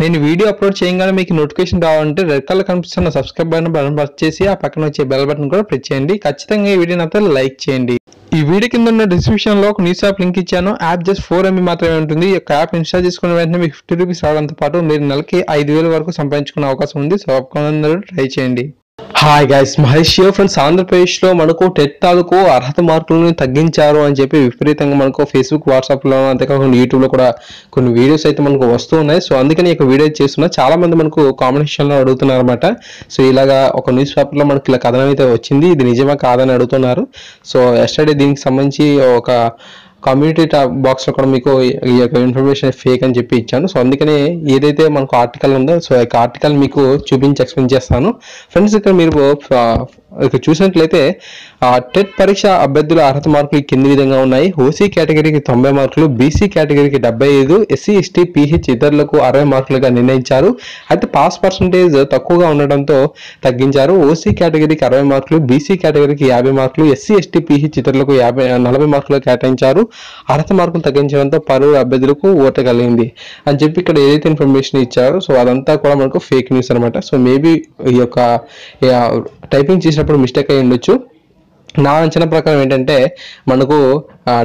నేను video upload చేయగానే మీకు నోటిఫికేషన్ రావాలంటే రెడ్ కలర్ కనిపిస్తున్న సబ్స్క్రైబ్ బటన్ బటన్ ప్రెస్ చేసి ఆ పక్కన వచ్చే బెల్ బటన్ కూడా ప్రెస్ చేయండి. ఖచ్చితంగా ఈ వీడియో నాతో లైక్ చేయండి. ఈ వీడియో కింద ఉన్న డిస్క్రిప్షన్లో ఒక న్యూస్ యాప్ లింక్ ఇచ్చాను. యాప్ జస్ట్ ఫోర్ ఎంబీ మాత్రమే ఉంటుంది. ఈ యొక్క యాప్ ఇన్స్టాల్ చేసుకున్న వెంటనే మీకు ఫిఫ్టీ రూపీస్ రావడంతో పాటు మీరు నెలకి ఐదు వేల వరకు సంపాదించుకునే అవకాశం ఉంది. సో అందరూ ట్రై చేయండి. హాయ్ గైస్ మహేష్ ఫ్రెండ్స్ ఆంధ్రప్రదేశ్లో మనకు టెట్ తాలూకు అర్హత మార్కులను తగ్గించారు అని చెప్పి విపరీతంగా మనకు ఫేస్బుక్ వాట్సాప్లో అంతేకాకుండా యూట్యూబ్లో కూడా కొన్ని వీడియోస్ అయితే మనకు వస్తూ ఉన్నాయి. సో అందుకని ఈ వీడియో చేస్తున్నా. చాలా మంది మనకు కాంబినేషన్లో అడుగుతున్నారు అనమాట సో ఇలాగా ఒక న్యూస్ పేపర్లో మనకి ఇలా కథనం అయితే వచ్చింది. ఇది నిజమా కాదని అడుగుతున్నారు. సో ఎస్టర్డే దీనికి సంబంధించి ఒక కమ్యూనిటీ బాక్స్లో కూడా మీకు ఈ యొక్క ఇన్ఫర్మేషన్ ఫేక్ అని చెప్పి ఇచ్చాను. సో అందుకనే ఏదైతే మనకు ఆర్టికల్ ఉందో సో యొక్క ఆర్టికల్ మీకు చూపించి ఎక్స్ప్లెయిన్ చేస్తాను. ఫ్రెండ్స్ ఇక్కడ మీరు ఇక్కడ చూసినట్లయితే టెట్ పరీక్ష అభ్యర్థుల అర్హత మార్కులు కింది విధంగా ఉన్నాయి. ఓసీ కేటగిరీకి తొంభై మార్కులు బీసీ కేటగిరీకి డెబ్బై ఐదు ఎస్సీ ఎస్టీ పీహెచ్ ఇతరులకు అరవై మార్కులుగా నిర్ణయించారు. అయితే పాస్ పర్సంటేజ్ తక్కువగా ఉండడంతో తగ్గించారు. ఓసీ కేటగిరీకి అరవై మార్కులు బీసీ కేటగిరీకి యాభై మార్కులు ఎస్సీ ఎస్టీ పీహెచ్ ఇతరులకు యాభై నలభై మార్కులు కేటాయించారు. అర్హత మార్కులు తగ్గించడంతో పలువురు అభ్యర్థులకు ఓట కలిగింది. అని చెప్పి ఇక్కడ ఏదైతే ఇన్ఫర్మేషన్ ఇచ్చారో సో అదంతా కూడా మనకు ఫేక్ న్యూస్ అనమాట సో మేబీ ఈ యొక్క టైపింగ్ చేసిన చేసినప్పుడు మిస్టేక్ అయి ఉండొచ్చు నా అంచనా ప్రకారం ఏంటంటే మనకు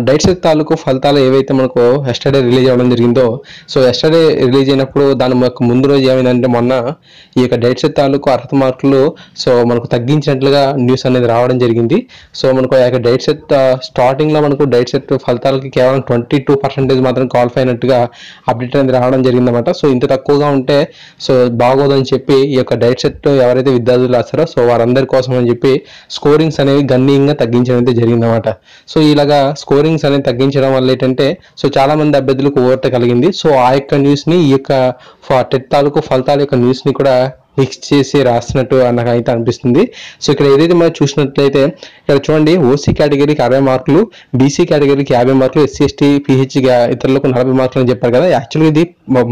డైట్ సెట్ తాలూకు ఫలితాలు ఏవైతే మనకు ఎస్టర్డే రిలీజ్ అవ్వడం జరిగిందో సో ఎస్టర్డే రిలీజ్ అయినప్పుడు దాని యొక్క ముందు రోజు ఏమైందంటే మొన్న ఈ యొక్క డైట్ సెట్ తాలూకు అర్హత మార్కులు సో మనకు తగ్గించినట్లుగా న్యూస్ అనేది రావడం జరిగింది. సో మనకు ఆ యొక్క డైట్ సెట్ స్టార్టింగ్లో మనకు డైట్ సెట్ ఫలితాలకి కేవలం ట్వంటీ టూ పర్సెంటేజ్ మాత్రం క్వాలిఫై అయినట్టుగా అప్డేట్ అనేది రావడం జరిగిందన్నమాట. సో ఇంత తక్కువగా ఉంటే సో బాగోదని చెప్పి ఈ యొక్క డైట్ సెట్ ఎవరైతే విద్యార్థులు రాస్తారో సో వారందరి కోసం అని చెప్పి స్కోరింగ్స్ అనేవి గణనీయంగా తగ్గించడం అయితే జరిగిందన్నమాట. సో ఇలాగా స్కోరింగ్స్ అనేది తగ్గించడం వల్ల ఏంటంటే సో చాలా మంది అభ్యర్థులకు ఓట కలిగింది. సో ఆ యొక్క న్యూస్ని ఈ యొక్క టెట్ తాలూకు ఫలితాల యొక్క న్యూస్ని కూడా మిక్స్ చేసి రాస్తున్నట్టు నాకు అయితే అనిపిస్తుంది. సో ఇక్కడ ఏదైతే మనం చూసినట్లయితే ఇక్కడ చూడండి ఓసీ కేటగిరీకి అరవై మార్కులు బీసీ కేటగిరీకి యాభై మార్కులు ఎస్సీ ఎస్టీ పిహెచ్ ఇతరులకు నలభై మార్కులు అని చెప్పారు కదా. యాక్చువల్గా ఇది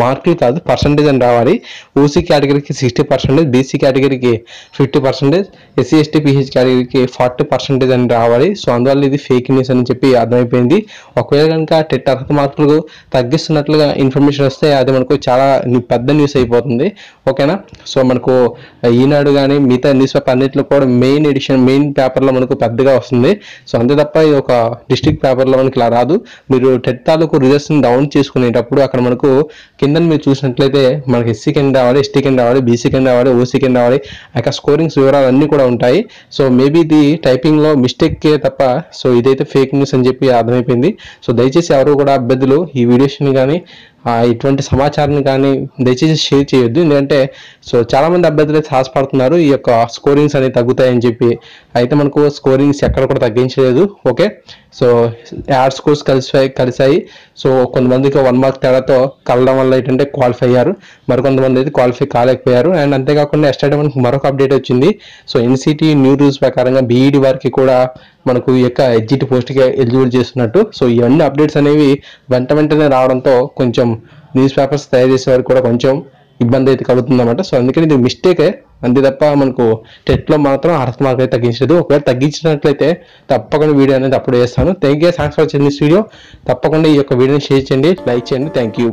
మార్కులు కాదు పర్సంటేజ్ అని రావాలి. ఓసీ కేటగిరీకి సిక్స్టీ పర్సెంటేజ్ బీసీ కేటగిరీకి fifty percentage SC ST PH కేటగిరీకి ఫార్టీ పర్సెంటేజ్ అని రావాలి. సో అందువల్ల ఇది ఫేక్ న్యూస్ అని చెప్పి అర్థమైపోయింది. ఒకవేళ కనుక టెట్ అర్హత మార్కులు తగ్గిస్తున్నట్లుగా ఇన్ఫర్మేషన్ వస్తే అది మనకు చాలా పెద్ద న్యూస్ అయిపోతుంది. ఓకేనా సో మనకు ఈనాడు కానీ మిగతా న్యూస్ పేపర్ అన్నింటిలో కూడా మెయిన్ ఎడిషన్ మెయిన్ పేపర్లో మనకు పెద్దగా వస్తుంది. సో అంతే తప్ప ఇది ఒక డిస్ట్రిక్ట్ పేపర్లో మనకి ఇలా రాదు. మీరు టెట్ తాలూకు రిజల్ట్స్ డౌన్ చేసుకునేటప్పుడు అక్కడ మనకు కింద మీరు చూసినట్లయితే మనకి ఎస్సీ కింద రావాలి ఎస్టీ కింద రావాలి బీసీ కింద రావాలి ఓసీ కింద రావాలి అక్కడ స్కోరింగ్స్ వివరాలు అన్నీ కూడా ఉంటాయి. సో మేబీ ఇది టైపింగ్లో మిస్టేక్ తప్ప సో ఇదైతే ఫేక్ న్యూస్ అని చెప్పి అర్థమైపోయింది. సో దయచేసి ఎవరు కూడా అభ్యర్థులు ఈ వీడియోస్ని కానీ ఇటువంటి సమాచారాన్ని కానీ దయచేసి షేర్ చేయొద్దు. ఎందుకంటే సో చాలామంది అభ్యర్థులు అయితే ఆశపడుతున్నారు ఈ యొక్క స్కోరింగ్స్ అనేవి తగ్గుతాయని చెప్పి. అయితే మనకు స్కోరింగ్స్ ఎక్కడ కూడా తగ్గించలేదు. ఓకే? సో యాడ్ స్కోర్స్ కలిసి కలిసాయి సో కొంతమందికి వన్ మార్క్ తేడాతో కలవడం వల్ల ఏంటంటే క్వాలిఫై అయ్యారు. మరికొంతమంది అయితే క్వాలిఫై కాలేకపోయారు. అండ్ అంతేకాకుండా ఎస్టర్డే మనకు మరొక అప్డేట్ వచ్చింది. సో ఎన్సిటీ న్యూ రూల్స్ ప్రకారంగా బీఈడి వారికి కూడా మనకు ఈ యొక్క ఎగ్జిట్ పోస్ట్కి ఎలిజిబుల్ చేస్తున్నట్టు. సో ఇవన్నీ అప్డేట్స్ అనేవి వెంట వెంటనే రావడంతో కొంచెం న్యూస్ పేపర్స్ తయారు చేసే వారికి కూడా కొంచెం ఇబ్బంది అయితే కలుగుతుందన్నమాట. సో అందుకని ఇది మిస్టేకే అంతే తప్ప మనకు టెట్లో మాత్రం అర్హత మార్క్ అయితే తగ్గించలేదు. ఒకవేళ తగ్గించినట్లయితే తప్పకుండా వీడియో అనేది అప్పుడు చేస్తాను. థ్యాంక్ యూ థ్యాంక్స్ ఫర్ వచ్చింది వీడియో తప్పకుండా ఈ యొక్క వీడియోని షేర్ చేయండి లైక్ చేయండి. Thank you